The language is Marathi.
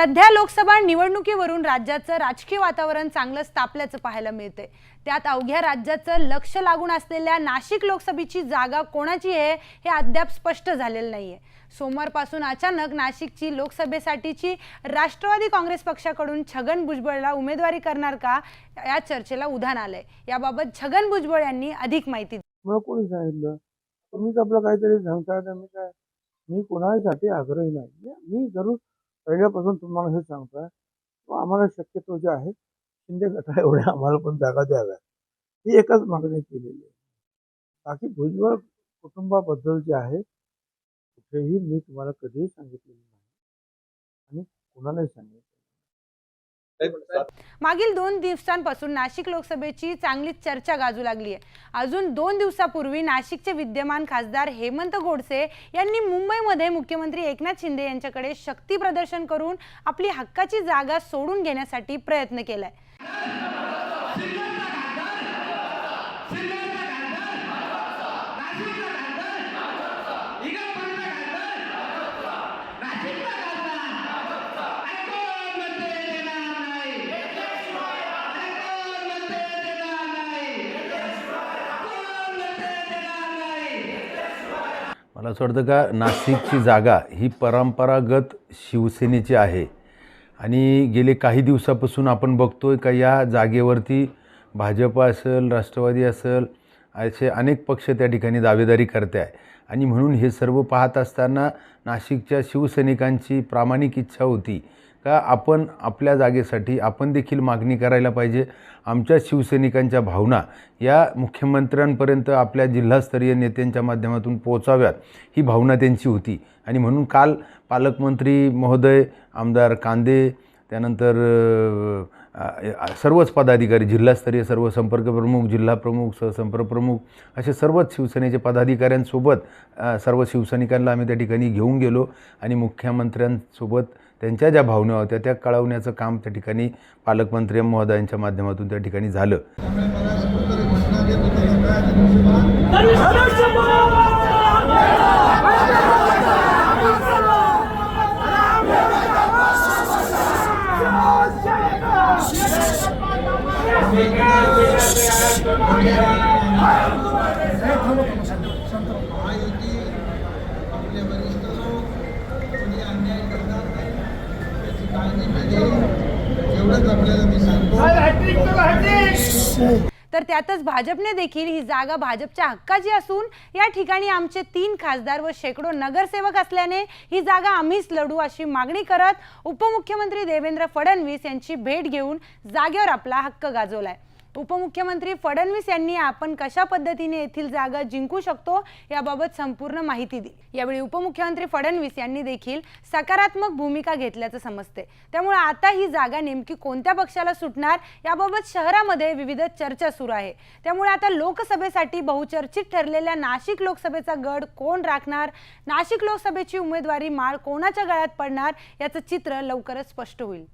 सध्या लोकसभा निवडणुकीवरून राज्याचं राजकीय वातावरण चांगलंच तापल्याचं पाहायला मिळतंय. त्यात अवघ्या राज्याचं लक्ष लागून असलेल्या नाशिक लोकसभेची जागा कोणाची आहे हे अद्याप स्पष्ट झालेलं नाहीये. सोमवारपासून अचानक नाशिकची लोकसभेसाठीची राष्ट्रवादी काँग्रेस पक्षाकडून छगन भुजबळला उमेदवारी करणार का या चर्चेला उधाण आलंय. याबाबत छगन भुजबळ यांनी अधिक माहिती दिली. मला कोणी सांगितलं? तुम्हीच आपलं काहीतरी सांगताय मी काय मी कोणासाठी आग्रही नाही. मी जरूर पहिल्यापासून तुम्हाला हे सांगतोय तो आम्हाला शक्यतो जे आहे शिंदे गटा एवढ्या आम्हाला पण जागा द्याव्या ही एकच मागणी केलेली आहे. बाकी भुजबळ कुटुंबाबद्दल जे आहे कुठेही मी तुम्हाला कधीही सांगितलेलं नाही. आणि कोणालाही सांगितलं मागील दोन दिवसांपासून नाशिक लोकसभेची चांगलीच चर्चा गाजू लागली आहे अजून दोन दिवसापूर्वी नाशिकचे विद्यमान खासदार हेमंत गोडसे यांनी मुंबईमध्ये मुख्यमंत्री एकनाथ शिंदे यांच्याकडे शक्ती प्रदर्शन करून आपली हक्काची जागा सोडून घेण्यासाठी प्रयत्न केलाय. मला असं वाटतं का नाशिकची जागा ही परंपरागत शिवसेनेची आहे. आणि गेले काही दिवसापासून आपण बघतोय का या जागेवरती भाजप असेल राष्ट्रवादी असेल असे अनेक पक्ष त्या ठिकाणी दावेदारी करते आहे आणि म्हणून हे सर्व पाहत असताना नाशिकच्या शिवसैनिकांची प्रामाणिक इच्छा होती. का आपण आपल्या जागेसाठी आपण देखील मागणी करायला पाहिजे. आमच्या शिवसैनिकांच्या भावना या मुख्यमंत्र्यांपर्यंत आपल्या जिल्हास्तरीय नेत्यांच्या माध्यमातून पोचाव्यात ही भावना त्यांची होती. आणि म्हणून काल पालकमंत्री महोदय आमदार कांदे त्यानंतर सर्वच पदाधिकारी जिल्हास्तरीय सर्व संपर्क प्रमुख जिल्हा प्रमुख सहसंपर्क प्रमुख असे सर्वच शिवसेनेचे पदाधिकाऱ्यांसोबत सर्व शिवसैनिकांना आम्ही त्या ठिकाणी घेऊन गेलो आणि मुख्यमंत्र्यांसोबत त्यांच्या ज्या भावना होत्या त्या कळवण्याचं काम त्या ठिकाणी पालकमंत्री महोदयांच्या माध्यमातून त्या ठिकाणी झालं. महायुती आपले वरिष्ठ लोक कोणी अन्याय करणार नाही त्याची काळजी एवढंच आपल्याला मी सांगतो तर त्यातच भाजपने देखील ही जागा भाजपच्या हक्काची असून या ठिकाणी आमचे तीन खासदार व शेकडो नगरसेवक असल्याने ही जागा आम्हीच लढू अशी मागणी करत उपमुख्यमंत्री देवेंद्र फडणवीस यांची भेट घेऊन जागेवर आपला हक्क गाजवलाय. उपमुख्यमंत्री फडणवीस यांनी आपण कशा पद्धतीने येथील जागा जिंकू शकतो याबाबत संपूर्ण माहिती दिली. यावेळी उपमुख्यमंत्री फडणवीस यांनी देखील सकारात्मक भूमिका घेतल्याचं समजते. त्यामुळे आता ही जागा नेमकी कोणत्या पक्षाला सुटणार याबाबत शहरामध्ये विविध चर्चा सुरू आहे. त्यामुळे आता लोकसभेसाठी बहुचर्चित ठरलेल्या नाशिक लोकसभेचा गड कोण राखणार? नाशिक लोकसभेची उमेदवारी माळ कोणाच्या गळ्यात पडणार? याचं चित्र लवकरच स्पष्ट होईल.